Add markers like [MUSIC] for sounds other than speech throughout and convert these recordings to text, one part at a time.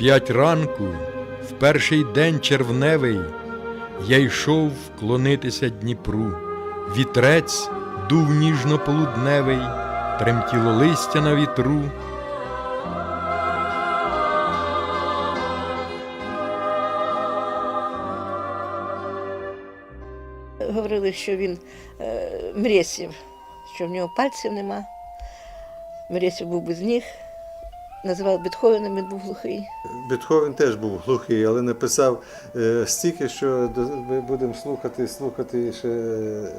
п'ять ранку, в перший день червневий, я йшов вклонитися Дніпру. Вітрець дув ніжно полудневий, тремтіло листя на вітру. Говорили, що він е, мрєсів, що в нього пальців нема. Мрєсів був без ніг. Називали Бетховеном, він був глухий. Бетховен теж був глухий, але написав е, стільки, що ми будемо слухати, слухати ще е,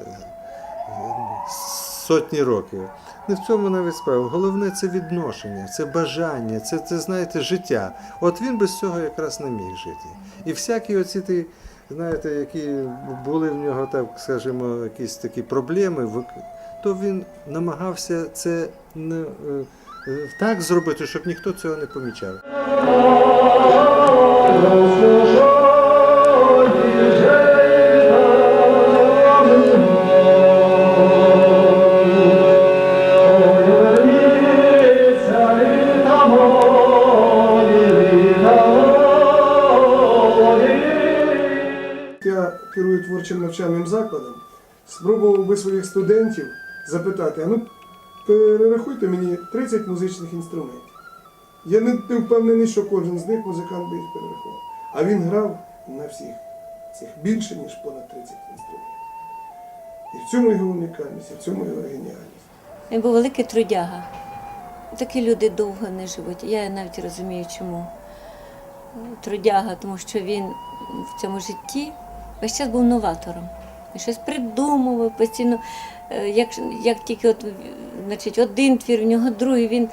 сотні років. Не в цьому навіть справа. Головне це відношення, це бажання, це, це знаєте, життя. От він без цього якраз не міг жити. І всякі оці ті, знаєте, які були в нього, так скажімо, якісь такі проблеми, то він намагався це не, е, так зробити, щоб ніхто цього не помічав. Я керую творчим навчальним закладом. Спробував би своїх студентів запитати, а ну перерахуйте мені 30 музичних інструментів. Я не не впевнений, що кожен з них музикант би їх перерахував. А він грав на всіх цих більше, ніж понад 30 інструментів. І в цьому його унікальність, і в цьому його геніальність. Він був великий трудяга. Такі люди довго не живуть. Я навіть розумію, чому. Трудяга, тому що він в цьому житті весь час був новатором. Щось придумував постійно. Е, Як, як тільки от, значить, один твір, в нього другий, він,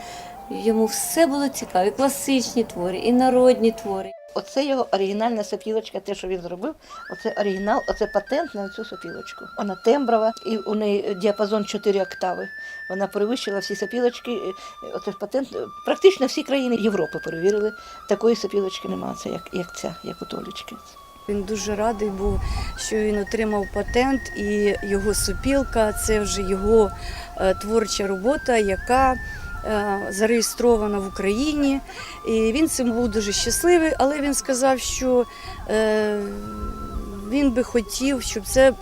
йому все було цікаво. І класичні твори, і народні твори. Оце його оригінальна сопілочка, те, що він зробив, оце оригінал, оце патент на цю сопілочку. Вона темброва, і у неї діапазон 4 октави. Вона перевищила всі сопілочки. Оце патент. Практично всі країни Європи перевірили. Такої сопілочки немає, це як, як ця, як у Толічки. Він дуже радий був, що він отримав патент, і його супілка це вже його е, творча робота, яка е, зареєстрована в Україні. І він цим був дуже щасливий, але він сказав, що е, він би хотів, щоб це.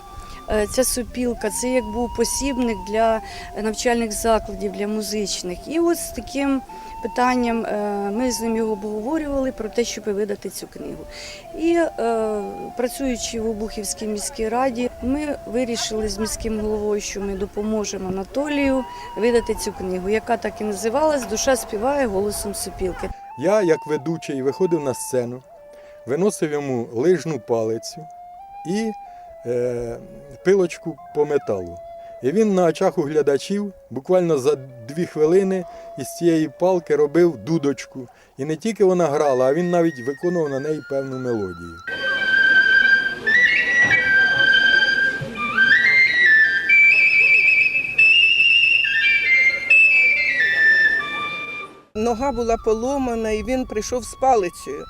Е, Ця супілка, це як був посібник для навчальних закладів, для музичних. І от з таким питанням е, ми з ним його обговорювали про те, щоб видати цю книгу. І е, працюючи в Обухівській міській раді, ми вирішили з міським головою, що ми допоможемо Анатолію видати цю книгу, яка так і називалась Душа співає голосом супілки. Я, як ведучий, виходив на сцену, виносив йому лижну палицю і пилочку по металу. І він на очах у глядачів буквально за дві хвилини із цієї палки робив дудочку. І не тільки вона грала, а він навіть виконував на неї певну мелодію. Нога була поломана, і він прийшов з палицею.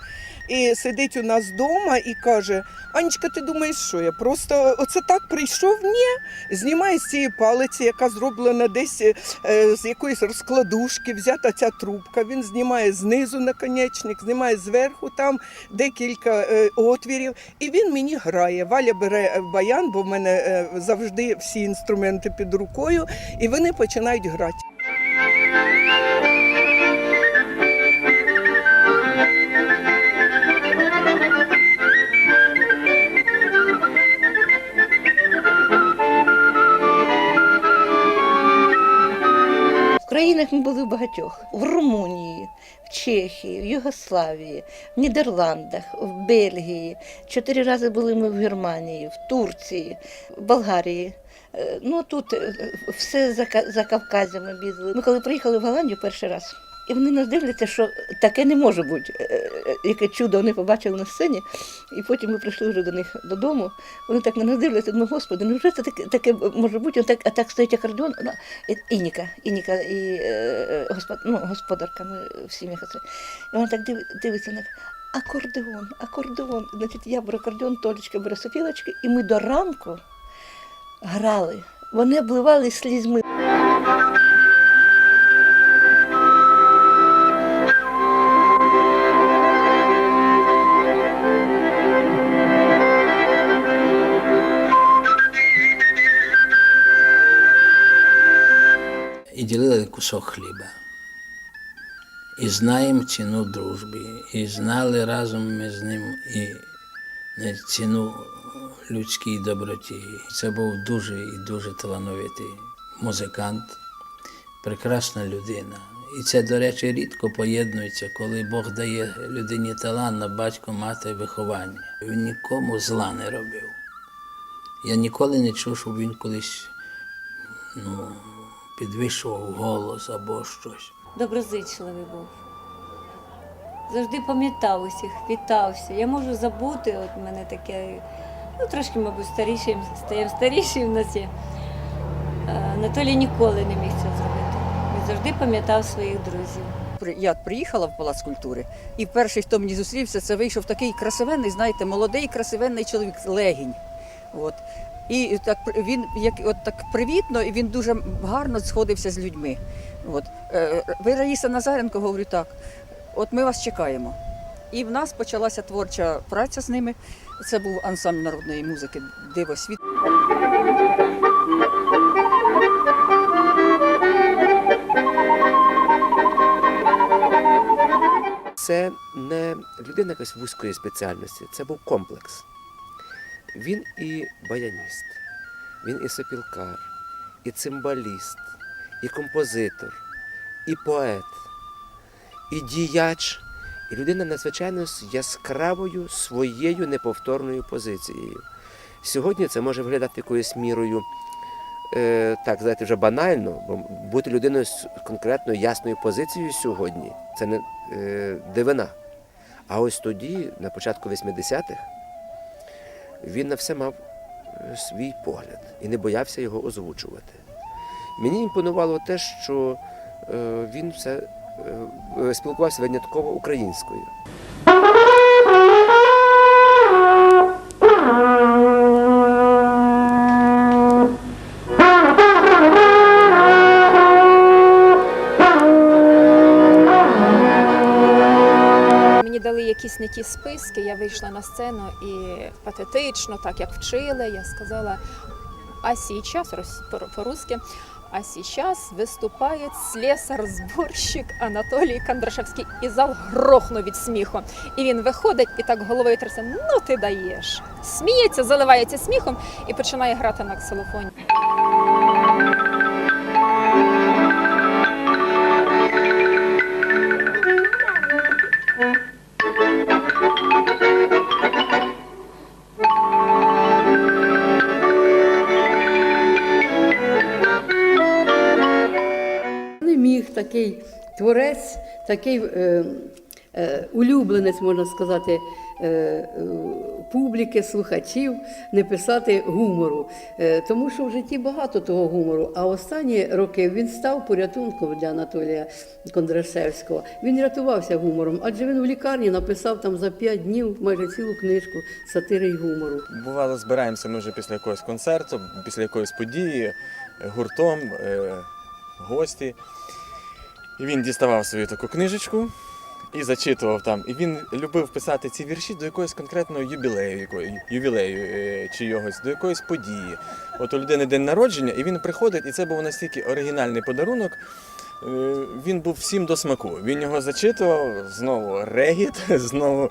І сидить у нас вдома і каже: Анечка, ти думаєш, що я просто оце так прийшов? Ні. Знімає з цієї палиці, яка зроблена десь е, з якоїсь розкладушки, взята ця трубка. Він знімає знизу наконечник, знімає зверху там декілька е, отвірів. І він мені грає. Валя бере е, баян, бо в мене завжди всі інструменти під рукою, і вони починають грати. Країнах ми були в багатьох: в Румунії, в Чехії, в Югославії, в Нідерландах, в Бельгії. Чотири рази були ми в Германії, в Турції, в Болгарії. Е, Ну тут е, все за, Ка- за Кавказом ми бігли. Ми коли приїхали в Голландію перший раз. І вони нас дивляться, що таке не може бути. Е, е, Яке чудо вони побачили на сцені. І потім ми прийшли вже до них додому. Вони так на нас дивляться, думаю, господи, ну вже це таке, таке може бути? Так, а так стоїть акордеон. Ну, Ініка, Ініка і е, господ, ну, господарка, ми в сім'ях. І вона так дивиться на акордеон, акордеон. Значить, я беру акордеон, Толічка бере сопілочки, і ми до ранку грали. Вони обливали слізьми. Кусок хліба. І знаємо ціну дружби, і знали разом ми з ним і ціну людській доброті. Це був дуже і дуже талановитий музикант, прекрасна людина. І це, до речі, рідко поєднується, коли Бог дає людині талант на батько, мати, виховання. Він нікому зла не робив. Я ніколи не чув, щоб він колись ну, підвищував голос або щось. Доброзичливий був. Завжди пам'ятав усіх, вітався. Я можу забути, от в мене таке, ну трошки, мабуть, старіший, стаємо старіший в нас є. Анатолій ніколи не міг це зробити. Він завжди пам'ятав своїх друзів. Я приїхала в Палац культури, і перший, хто мені зустрівся, це вийшов такий красивенний, знаєте, молодий красивенний чоловік легінь. От. І так він як от так привітно, і він дуже гарно сходився з людьми. От. Е, Ви Раїса Назаренко, говорю так. От ми вас чекаємо. І в нас почалася творча праця з ними. Це був ансамбль народної музики Диво світ. Це не людина якась вузької спеціальності, це був комплекс. Він і баяніст, він і сопілкар, і цимбаліст, і композитор, і поет, і діяч, і людина надзвичайно з яскравою своєю неповторною позицією. Сьогодні це може виглядати якоюсь мірою, е, так, знаєте, вже банально, бо бути людиною з конкретною ясною позицією сьогодні це не е, дивина. А ось тоді, на початку 80-х, він на все мав е, свій погляд і не боявся його озвучувати. Мені імпонувало те, що е, він все е, спілкувався винятково українською. Якісь не ті списки, я вийшла на сцену і патетично, так як вчили, я сказала, а сейчас, по-русски, а сейчас виступає слесар-зборщик Анатолій Кондрашевський. І зал грохнув від сміху. І він виходить і так головою трясе, ну ти даєш. Сміється, заливається сміхом і починає грати на ксилофоні. Творець, такий е, е, улюбленець, можна сказати, е, е, публіки, слухачів, не писати гумору. Е, тому що в житті багато того гумору. А останні роки він став порятунком для Анатолія Кондрашевського. Він рятувався гумором, адже він в лікарні написав там за п'ять днів майже цілу книжку сатири й гумору. Бувало, збираємося ми вже після якогось концерту, після якоїсь події, гуртом, е, гості. І він діставав свою таку книжечку і зачитував там. І він любив писати ці вірші до якогось конкретного юбілею, ювілею е, чи йогось, до якоїсь події. От у людини день народження, і він приходить, і це був настільки оригінальний подарунок. Е, Він був всім до смаку. Він його зачитував, знову регіт, [LAUGHS] знову,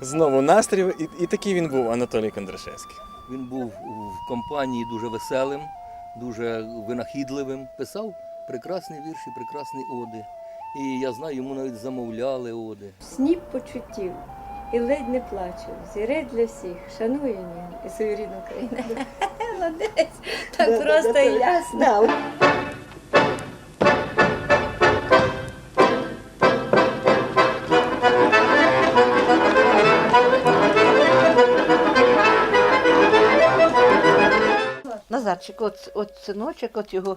знову настрій. І, і такий він був Анатолій Кондрашевський. Він був в компанії дуже веселим, дуже винахідливим. Писав прекрасні вірші, прекрасні оди. І я знаю, йому навіть замовляли оди. Сніп почуттів і ледь не плачу. Зірець для всіх. Шаную ні і свою рідну країну. [LAUGHS] Молодець, так просто і ясно. Назарчик, от, от синочок, от його,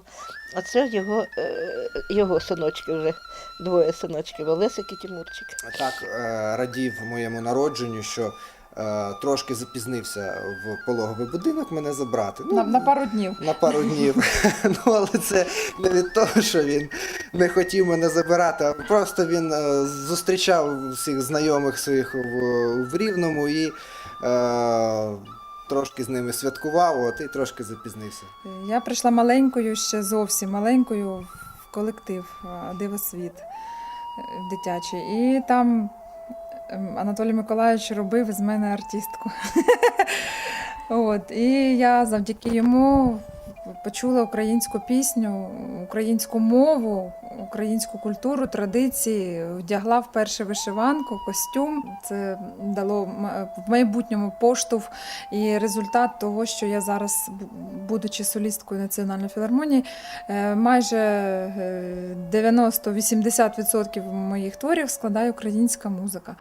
оце його, е, його синочки вже, двоє синочків, Олесик і Тимурчик. Так е, радів моєму народженню, що е, трошки запізнився в пологовий будинок мене забрати. Ну, На, на пару днів. на пару днів. [LAUGHS] ну, але це не від того, що він не хотів мене забирати, а просто він е, зустрічав всіх знайомих своїх в, в Рівному і е, трошки з ними святкував, от і трошки запізнився. Я прийшла маленькою, ще зовсім маленькою в колектив е, Дивосвіт дитячий. І там ем, Анатолій Миколаївич робив з мене артистку. [LAUGHS] От, і я завдяки йому почула українську пісню, українську мову, українську культуру, традиції, вдягла вперше вишиванку, костюм. Це дало в майбутньому поштовх і результат того, що я зараз, будучи солісткою Національної філармонії, е, майже е, 90-80% моїх творів складає українська музика.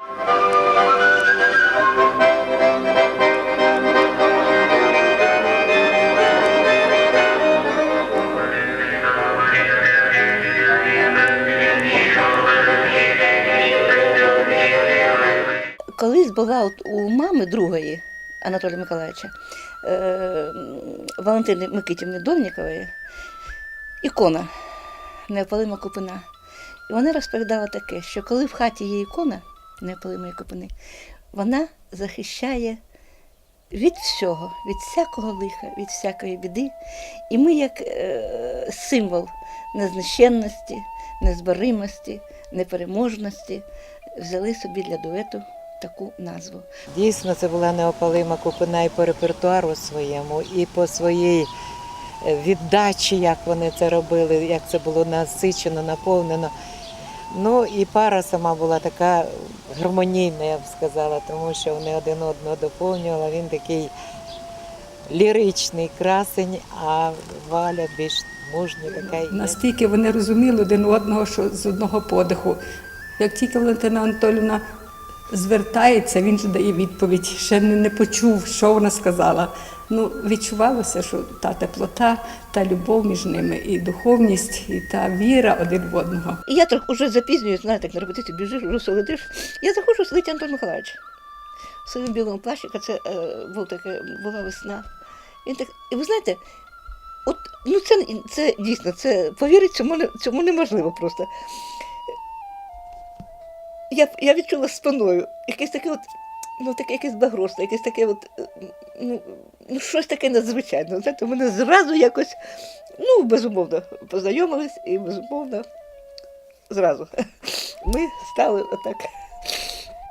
Була у мами другої Анатолія Миколаївича, е, Валентини Микитівни Довнікової, ікона неопалима купина. І вона розповідала таке, що коли в хаті є ікона неопалимої купини, вона захищає від всього, від всякого лиха, від всякої біди. І ми, як е, символ незнищенності, незборимості, непереможності, взяли собі для дуету таку назву. Дійсно, це була неопалима купина і по репертуару своєму, і по своїй е, віддачі, як вони це робили, як це було насичено, наповнено. Ну і пара сама була така гармонійна, я б сказала, тому що вони один одного доповнювали. Він такий ліричний красень, а Валя більш мужня така. є. Настільки вони розуміли один одного, що з одного подиху. Як тільки Валентина Анатолівна звертається, він же дає відповідь. Ще не, не почув, що вона сказала. Ну, відчувалося, що та теплота, та любов між ними, і духовність, і та віра один в одного. І я трохи вже запізнююсь, знаєте, як на репетицію біжиш, вже все летиш. Я заходжу, сидить Антон Миколаївич. В своєму білому плащику, це е, був таке, була весна. Він так, і ви знаєте, от ну це, це дійсно, це повірити цьому, цьому неможливо просто. Я, я відчула спиною якесь таке от, ну таке якесь багрозство, якесь таке от, е, ну, ну щось таке надзвичайне. Знаєте, мене зразу якось, ну, безумовно, познайомились і безумовно зразу. [LAUGHS] Ми стали отак.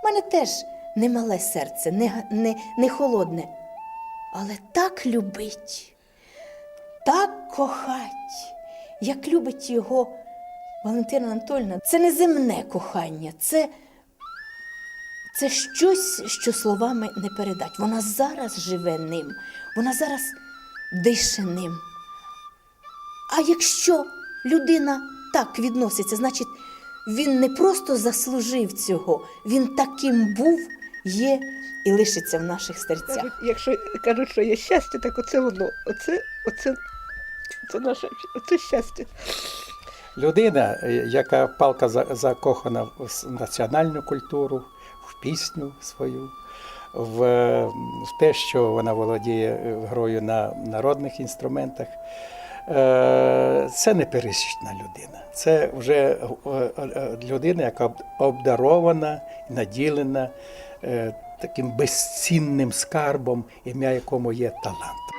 У мене теж немале серце, не, не, не холодне, але так любить, так кохать, як любить його Валентина Анатольовна. Це не земне кохання, це, це щось, що словами не передать. Вона зараз живе ним, вона зараз дише ним. А якщо людина так відноситься, значить він не просто заслужив цього, він таким був, є і лишиться в наших серцях. Якщо кажуть, що є щастя, так оце воно. Оце, оце, це наше оце щастя. Людина, е, яка палка закохана в національну культуру, в пісню свою, в, в те, що вона володіє е, грою на народних інструментах. Е, Це не пересічна людина. Це вже людина, яка обдарована, наділена таким безцінним скарбом, ім'я якому є талант.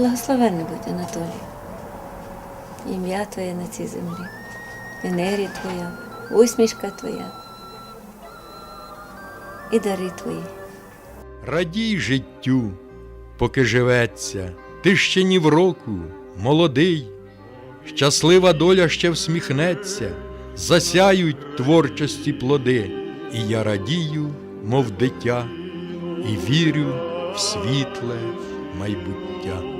Благословенний будь, Анатолій. Ім'я Твоє на цій землі, енергія Твоя, усмішка Твоя і дари Твої. Радій життю, поки живеться, ти ще ні в року, молодий, щаслива доля ще всміхнеться, засяють творчості плоди, і я радію, мов дитя, і вірю в світле майбуття.